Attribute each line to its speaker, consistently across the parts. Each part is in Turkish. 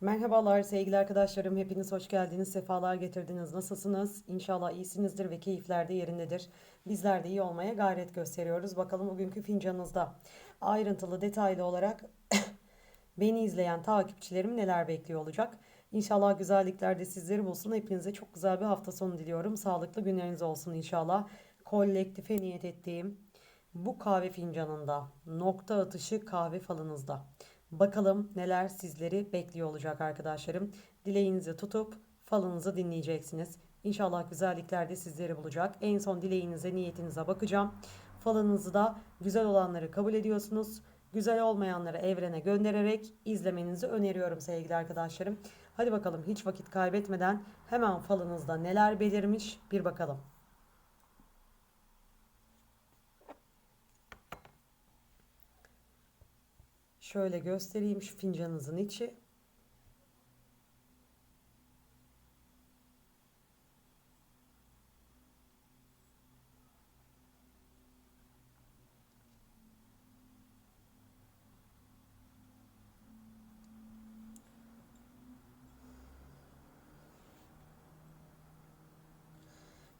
Speaker 1: Merhabalar sevgili arkadaşlarım. Hepiniz hoş geldiniz. Sefalar getirdiniz. Nasılsınız? İnşallah iyisinizdir ve keyifler de yerindedir. Bizler de iyi olmaya gayret gösteriyoruz. Bakalım bugünkü fincanınızda ayrıntılı, detaylı olarak beni izleyen takipçilerim neler bekliyor olacak. İnşallah güzellikler de sizleri bulsun. Hepinize çok güzel bir hafta sonu diliyorum. Sağlıklı günleriniz olsun inşallah. Kolektife niyet ettiğim bu kahve fincanında, nokta atışı kahve falınızda. Bakalım neler sizleri bekliyor olacak arkadaşlarım. Dileğinizi tutup falınızı dinleyeceksiniz. İnşallah güzellikler de sizleri bulacak. En son dileğinize, niyetinize bakacağım. Falınızı da güzel olanları kabul ediyorsunuz. Güzel olmayanları evrene göndererek izlemenizi öneriyorum sevgili arkadaşlarım. Hadi bakalım hiç vakit kaybetmeden hemen falınızda neler belirmiş bir bakalım. Şöyle göstereyim şu fincanınızın içi.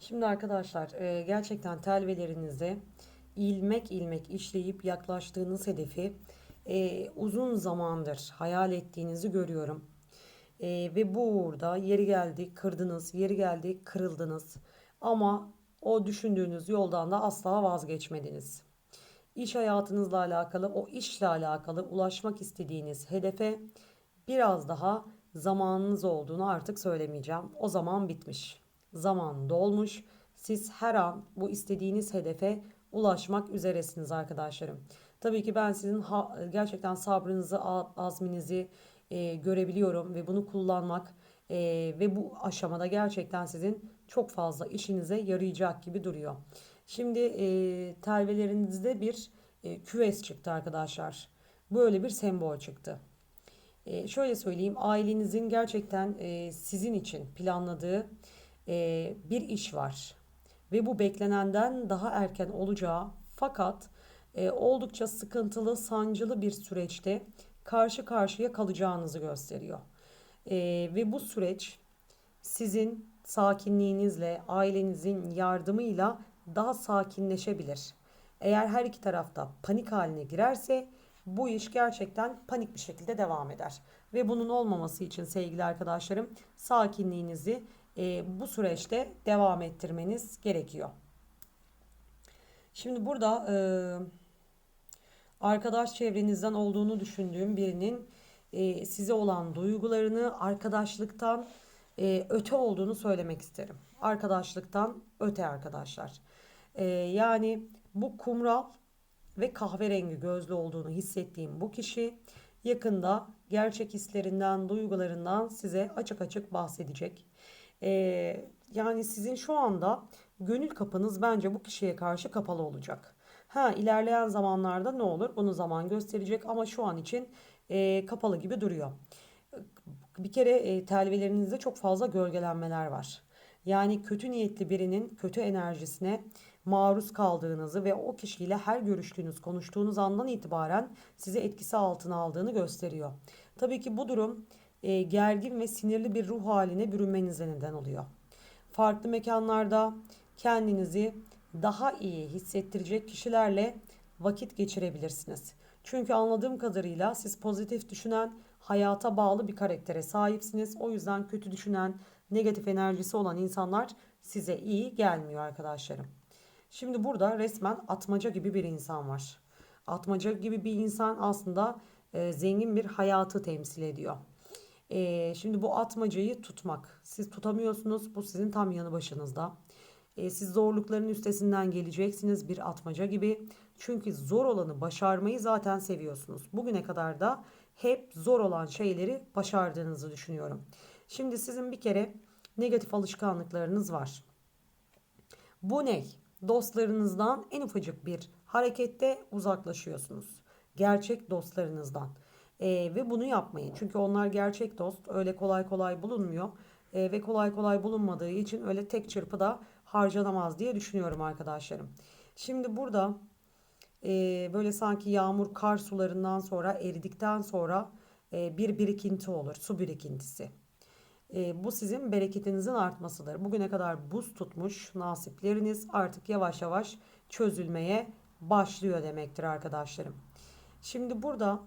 Speaker 1: Şimdi arkadaşlar e, gerçekten telvelerinizi ilmek ilmek işleyip yaklaştığınız hedefi e, uzun zamandır hayal ettiğinizi görüyorum. E, ve burada yeri geldi kırdınız, yeri geldi kırıldınız. Ama o düşündüğünüz yoldan da asla vazgeçmediniz. İş hayatınızla alakalı, o işle alakalı ulaşmak istediğiniz hedefe biraz daha zamanınız olduğunu artık söylemeyeceğim. O zaman bitmiş. Zaman dolmuş. Siz her an bu istediğiniz hedefe ulaşmak üzeresiniz arkadaşlarım. Tabii ki ben sizin gerçekten sabrınızı, azminizi e, görebiliyorum ve bunu kullanmak e, ve bu aşamada gerçekten sizin çok fazla işinize yarayacak gibi duruyor. Şimdi e, telvelerinizde bir e, küves çıktı arkadaşlar. Böyle bir sembol çıktı. E, şöyle söyleyeyim, ailenizin gerçekten e, sizin için planladığı e, bir iş var ve bu beklenenden daha erken olacağı fakat e, oldukça sıkıntılı, sancılı bir süreçte karşı karşıya kalacağınızı gösteriyor. E, ve bu süreç sizin sakinliğinizle, ailenizin yardımıyla daha sakinleşebilir. Eğer her iki tarafta panik haline girerse bu iş gerçekten panik bir şekilde devam eder. Ve bunun olmaması için sevgili arkadaşlarım sakinliğinizi e, bu süreçte devam ettirmeniz gerekiyor. Şimdi burada e, arkadaş çevrenizden olduğunu düşündüğüm birinin e, size olan duygularını arkadaşlıktan e, öte olduğunu söylemek isterim. Arkadaşlıktan öte arkadaşlar. E, yani bu kumral ve kahverengi gözlü olduğunu hissettiğim bu kişi yakında gerçek hislerinden, duygularından size açık açık bahsedecek. Ee, yani sizin şu anda gönül kapınız bence bu kişiye karşı kapalı olacak. Ha ilerleyen zamanlarda ne olur? Bunu zaman gösterecek ama şu an için e, kapalı gibi duruyor. Bir kere e, telvelerinizde çok fazla gölgelenmeler var. Yani kötü niyetli birinin kötü enerjisine maruz kaldığınızı ve o kişiyle her görüştüğünüz, konuştuğunuz andan itibaren sizi etkisi altına aldığını gösteriyor. Tabii ki bu durum e, gergin ve sinirli bir ruh haline bürünmenize neden oluyor. Farklı mekanlarda kendinizi daha iyi hissettirecek kişilerle vakit geçirebilirsiniz. Çünkü anladığım kadarıyla siz pozitif düşünen, hayata bağlı bir karaktere sahipsiniz. O yüzden kötü düşünen, negatif enerjisi olan insanlar size iyi gelmiyor arkadaşlarım. Şimdi burada resmen atmaca gibi bir insan var. Atmaca gibi bir insan aslında e, zengin bir hayatı temsil ediyor. E, şimdi bu atmacayı tutmak. Siz tutamıyorsunuz. Bu sizin tam yanı başınızda. E, siz zorlukların üstesinden geleceksiniz bir atmaca gibi. Çünkü zor olanı başarmayı zaten seviyorsunuz. Bugüne kadar da hep zor olan şeyleri başardığınızı düşünüyorum. Şimdi sizin bir kere negatif alışkanlıklarınız var. Bu ne? Dostlarınızdan en ufacık bir harekette uzaklaşıyorsunuz. Gerçek dostlarınızdan. E, ve bunu yapmayın. Çünkü onlar gerçek dost. Öyle kolay kolay bulunmuyor. E, ve kolay kolay bulunmadığı için öyle tek çırpıda harcanamaz diye düşünüyorum arkadaşlarım. Şimdi burada e, böyle sanki yağmur kar sularından sonra eridikten sonra e, bir birikinti olur. Su birikintisi. E, bu sizin bereketinizin artmasıdır. Bugüne kadar buz tutmuş nasipleriniz artık yavaş yavaş çözülmeye başlıyor demektir arkadaşlarım. Şimdi burada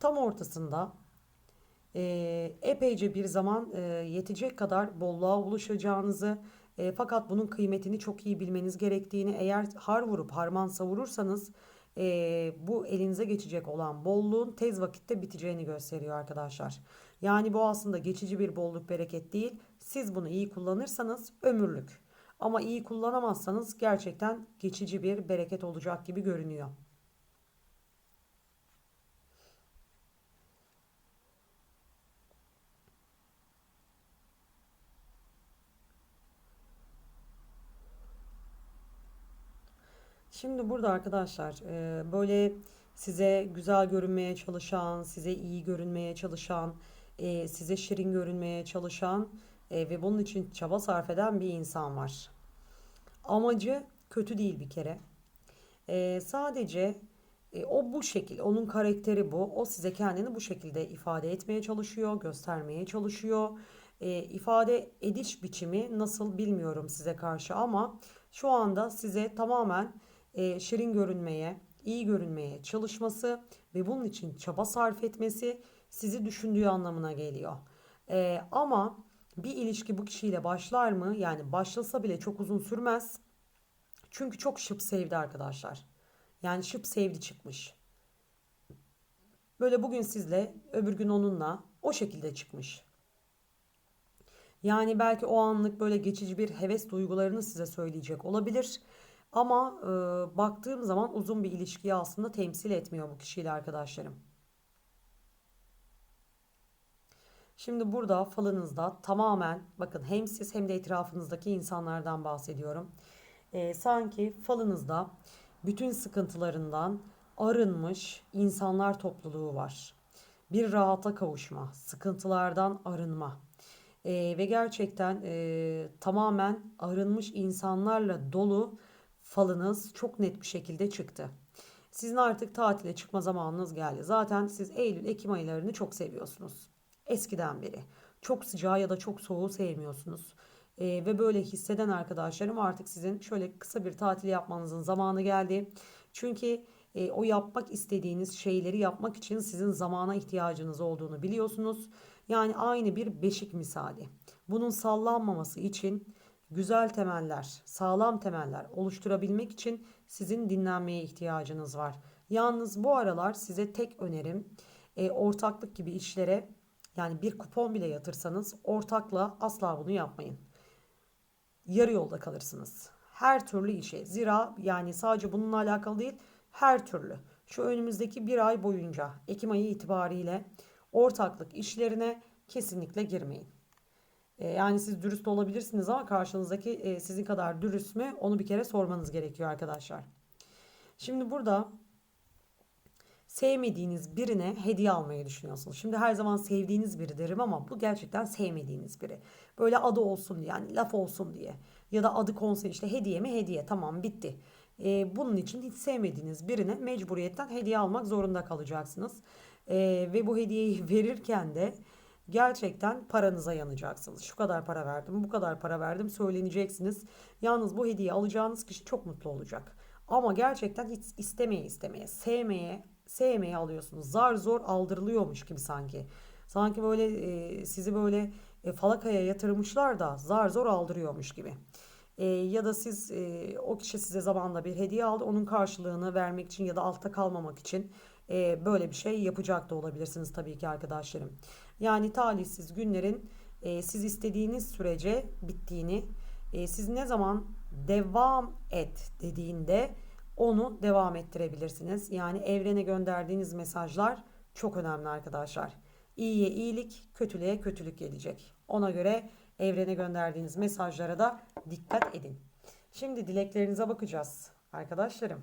Speaker 1: tam ortasında e, epeyce bir zaman e, yetecek kadar bolluğa ulaşacağınızı e, fakat bunun kıymetini çok iyi bilmeniz gerektiğini eğer har vurup harman savurursanız e, bu elinize geçecek olan bolluğun tez vakitte biteceğini gösteriyor arkadaşlar. Yani bu aslında geçici bir bolluk bereket değil. Siz bunu iyi kullanırsanız ömürlük. Ama iyi kullanamazsanız gerçekten geçici bir bereket olacak gibi görünüyor. Şimdi burada arkadaşlar e, böyle size güzel görünmeye çalışan, size iyi görünmeye çalışan, e, size şirin görünmeye çalışan e, ve bunun için çaba sarf eden bir insan var. Amacı kötü değil bir kere. Sadece o bu şekil, onun karakteri bu. O size kendini bu şekilde ifade etmeye çalışıyor, göstermeye çalışıyor. İfade ediş biçimi nasıl bilmiyorum size karşı ama şu anda size tamamen e, şirin görünmeye, iyi görünmeye çalışması ve bunun için çaba sarf etmesi sizi düşündüğü anlamına geliyor. E, ama bir ilişki bu kişiyle başlar mı? Yani başlasa bile çok uzun sürmez. Çünkü çok şıp sevdi arkadaşlar. Yani şıp sevdi çıkmış. Böyle bugün sizle, öbür gün onunla o şekilde çıkmış. Yani belki o anlık böyle geçici bir heves duygularını size söyleyecek olabilir. Ama e, baktığım zaman uzun bir ilişkiyi aslında temsil etmiyor bu kişiyle arkadaşlarım. Şimdi burada falınızda tamamen bakın hem siz hem de etrafınızdaki insanlardan bahsediyorum. E, sanki falınızda bütün sıkıntılarından arınmış insanlar topluluğu var. Bir rahata kavuşma, sıkıntılardan arınma e, ve gerçekten e, tamamen arınmış insanlarla dolu falınız çok net bir şekilde çıktı. Sizin artık tatile çıkma zamanınız geldi. Zaten siz Eylül, Ekim aylarını çok seviyorsunuz. Eskiden beri. Çok sıcağı ya da çok soğuğu sevmiyorsunuz. Ee, ve böyle hisseden arkadaşlarım artık sizin şöyle kısa bir tatil yapmanızın zamanı geldi. Çünkü e, o yapmak istediğiniz şeyleri yapmak için sizin zamana ihtiyacınız olduğunu biliyorsunuz. Yani aynı bir beşik misali. Bunun sallanmaması için güzel temeller, sağlam temeller oluşturabilmek için sizin dinlenmeye ihtiyacınız var. Yalnız bu aralar size tek önerim e, ortaklık gibi işlere yani bir kupon bile yatırsanız ortakla asla bunu yapmayın. Yarı yolda kalırsınız. Her türlü işe zira yani sadece bununla alakalı değil her türlü şu önümüzdeki bir ay boyunca Ekim ayı itibariyle ortaklık işlerine kesinlikle girmeyin. E, yani siz dürüst olabilirsiniz ama karşınızdaki e, sizin kadar dürüst mü onu bir kere sormanız gerekiyor arkadaşlar. Şimdi burada sevmediğiniz birine hediye almayı düşünüyorsunuz. Şimdi her zaman sevdiğiniz biri derim ama bu gerçekten sevmediğiniz biri. Böyle adı olsun diye yani laf olsun diye ya da adı konsun işte hediye mi hediye tamam bitti. Ee, bunun için hiç sevmediğiniz birine mecburiyetten hediye almak zorunda kalacaksınız. Ee, ve bu hediyeyi verirken de gerçekten paranıza yanacaksınız. Şu kadar para verdim, bu kadar para verdim söyleneceksiniz. Yalnız bu hediye alacağınız kişi çok mutlu olacak. Ama gerçekten hiç istemeye istemeye, sevmeye, sevmeye alıyorsunuz. Zar zor aldırılıyormuş gibi sanki. Sanki böyle e, sizi böyle e, falakaya yatırmışlar da zar zor aldırıyormuş gibi. E, ya da siz e, o kişi size zamanla bir hediye aldı. Onun karşılığını vermek için ya da altta kalmamak için e, böyle bir şey yapacak da olabilirsiniz tabii ki arkadaşlarım. Yani talihsiz günlerin e, siz istediğiniz sürece bittiğini, e, siz ne zaman devam et dediğinde onu devam ettirebilirsiniz. Yani evrene gönderdiğiniz mesajlar çok önemli arkadaşlar. İyiye iyilik, kötülüğe kötülük gelecek. Ona göre evrene gönderdiğiniz mesajlara da dikkat edin. Şimdi dileklerinize bakacağız arkadaşlarım.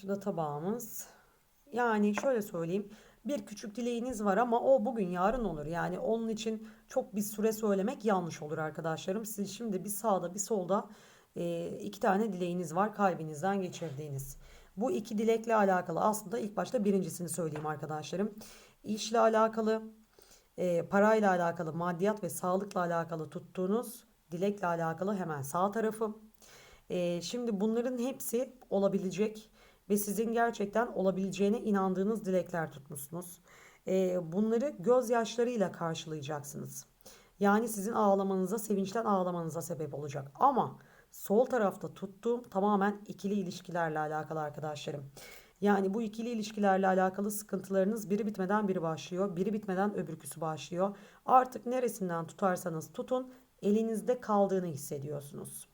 Speaker 1: Şu da tabağımız. Yani şöyle söyleyeyim. Bir küçük dileğiniz var ama o bugün yarın olur. Yani onun için çok bir süre söylemek yanlış olur arkadaşlarım. Siz şimdi bir sağda bir solda e, iki tane dileğiniz var kalbinizden geçirdiğiniz. Bu iki dilekle alakalı aslında ilk başta birincisini söyleyeyim arkadaşlarım. İşle alakalı, e, parayla alakalı, maddiyat ve sağlıkla alakalı tuttuğunuz dilekle alakalı hemen sağ tarafı. E, şimdi bunların hepsi olabilecek ve sizin gerçekten olabileceğine inandığınız dilekler tutmuşsunuz. E, bunları gözyaşlarıyla karşılayacaksınız. Yani sizin ağlamanıza, sevinçten ağlamanıza sebep olacak. Ama sol tarafta tuttuğum tamamen ikili ilişkilerle alakalı arkadaşlarım. Yani bu ikili ilişkilerle alakalı sıkıntılarınız biri bitmeden biri başlıyor. Biri bitmeden öbürküsü başlıyor. Artık neresinden tutarsanız tutun elinizde kaldığını hissediyorsunuz.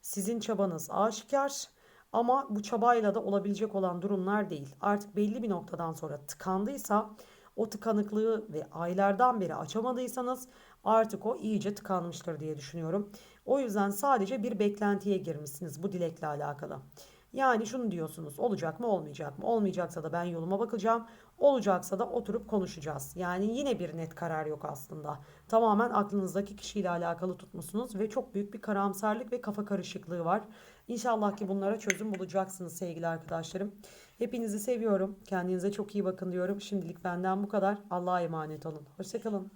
Speaker 1: Sizin çabanız aşikar ama bu çabayla da olabilecek olan durumlar değil. Artık belli bir noktadan sonra tıkandıysa o tıkanıklığı ve aylardan beri açamadıysanız artık o iyice tıkanmıştır diye düşünüyorum. O yüzden sadece bir beklentiye girmişsiniz bu dilekle alakalı. Yani şunu diyorsunuz olacak mı olmayacak mı? Olmayacaksa da ben yoluma bakacağım. Olacaksa da oturup konuşacağız. Yani yine bir net karar yok aslında. Tamamen aklınızdaki kişiyle alakalı tutmuşsunuz ve çok büyük bir karamsarlık ve kafa karışıklığı var. İnşallah ki bunlara çözüm bulacaksınız sevgili arkadaşlarım. Hepinizi seviyorum. Kendinize çok iyi bakın diyorum. Şimdilik benden bu kadar. Allah'a emanet olun. Hoşçakalın.